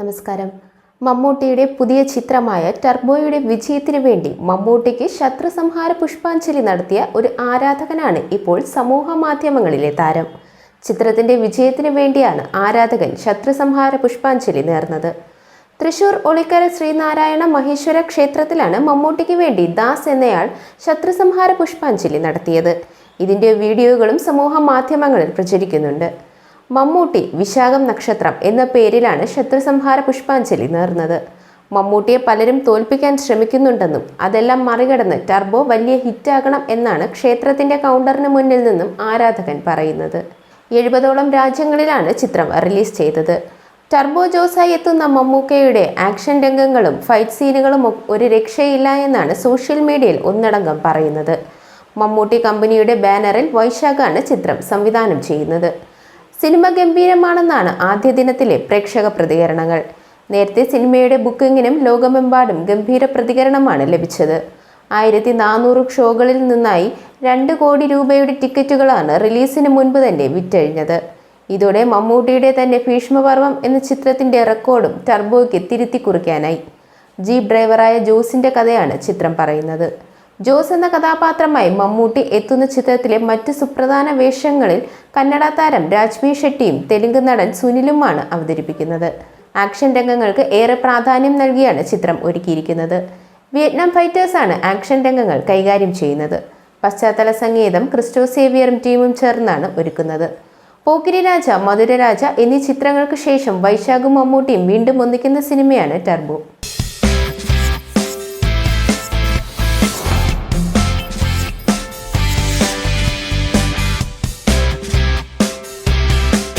നമസ്കാരം. മമ്മൂട്ടിയുടെ പുതിയ ചിത്രമായ ടർബോയുടെ വിജയത്തിനു വേണ്ടി മമ്മൂട്ടിക്ക് ശത്രുസംഹാര പുഷ്പാഞ്ജലി നടത്തിയ ഒരു ആരാധകനാണ് ഇപ്പോൾ സമൂഹ മാധ്യമങ്ങളിലെ താരം. ചിത്രത്തിന്റെ വിജയത്തിനു വേണ്ടിയാണ് ആരാധകൻ ശത്രുസംഹാര പുഷ്പാഞ്ജലി നേർന്നത്. തൃശൂർ ഒളിക്കര ശ്രീനാരായണ മഹേശ്വര ക്ഷേത്രത്തിലാണ് മമ്മൂട്ടിക്ക് വേണ്ടി ദാസ് എന്നയാൾ ശത്രുസംഹാര പുഷ്പാഞ്ജലി നടത്തിയത്. ഇതിന്റെ വീഡിയോകളും സമൂഹ മാധ്യമങ്ങളിൽ പ്രചരിക്കുന്നുണ്ട്. മമ്മൂട്ടി വിശാഖം നക്ഷത്രം എന്ന പേരിലാണ് ശത്രുസംഹാര പുഷ്പാഞ്ജലി നേർന്നത്. മമ്മൂട്ടിയെ പലരും തോൽപ്പിക്കാൻ ശ്രമിക്കുന്നുണ്ടെന്നും അതെല്ലാം മറികടന്ന് ടർബോ വലിയ ഹിറ്റാകണം എന്നാണ് ക്ഷേത്രത്തിന്റെ കൗണ്ടറിന് മുന്നിൽ നിന്നും ആരാധകൻ പറയുന്നത്. എഴുപതോളം രാജ്യങ്ങളിലാണ് ചിത്രം റിലീസ് ചെയ്തത്. ടർബോ ജോസായി എത്തുന്ന മമ്മൂക്കയുടെ ആക്ഷൻ രംഗങ്ങളും ഫൈറ്റ് സീനുകളും ഒരു രക്ഷയില്ല എന്നാണ് സോഷ്യൽ മീഡിയയിൽ ഒന്നടങ്കം പറയുന്നത്. മമ്മൂട്ടി കമ്പനിയുടെ ബാനറിൽ വൈശാഖാണ് ചിത്രം സംവിധാനം ചെയ്യുന്നത്. സിനിമ ഗംഭീരമാണെന്നാണ് ആദ്യ ദിനത്തിലെ പ്രേക്ഷക പ്രതികരണങ്ങൾ. നേരത്തെ സിനിമയുടെ ബുക്കിങ്ങിനും ലോകമെമ്പാടും ഗംഭീര പ്രതികരണമാണ് ലഭിച്ചത്. ആയിരത്തി നാനൂറ് ഷോകളിൽ നിന്നായി രണ്ട് കോടി രൂപയുടെ ടിക്കറ്റുകളാണ് റിലീസിന് മുൻപ് തന്നെ വിറ്റഴിഞ്ഞത്. ഇതോടെ മമ്മൂട്ടിയുടെ തന്നെ ഭീഷ്മപർവം എന്ന ചിത്രത്തിന്റെ റെക്കോർഡും ടർബോയ്ക്ക് തിരുത്തി കുറിക്കാനായി. ജീപ്പ് ഡ്രൈവറായ ജോസിന്റെ കഥയാണ് ചിത്രം പറയുന്നത്. ജോസ് എന്ന കഥാപാത്രമായി മമ്മൂട്ടി എത്തുന്ന ചിത്രത്തിലെ മറ്റ് സുപ്രധാന വേഷങ്ങളിൽ കന്നഡ താരം രാജ്മി ഷെട്ടിയും തെലുങ്ക് നടൻ സുനിലുമാണ് അവതരിപ്പിക്കുന്നത്. ആക്ഷൻ രംഗങ്ങൾക്ക് ഏറെ പ്രാധാന്യം നൽകിയാണ് ചിത്രം ഒരുക്കിയിരിക്കുന്നത്. വിയറ്റ്നാം ഫൈറ്റേഴ്സാണ് ആക്ഷൻ രംഗങ്ങൾ കൈകാര്യം ചെയ്യുന്നത്. പശ്ചാത്തല സംഗീതം ക്രിസ്റ്റോ സേവിയറും ടീമും ചേർന്നാണ് ഒരുക്കുന്നത്. പോക്കിരി രാജ മധുരരാജ എന്നീ ചിത്രങ്ങൾക്ക് ശേഷം വൈശാഖും മമ്മൂട്ടിയും വീണ്ടും ഒന്നിക്കുന്ന സിനിമയാണ് ടർബോ.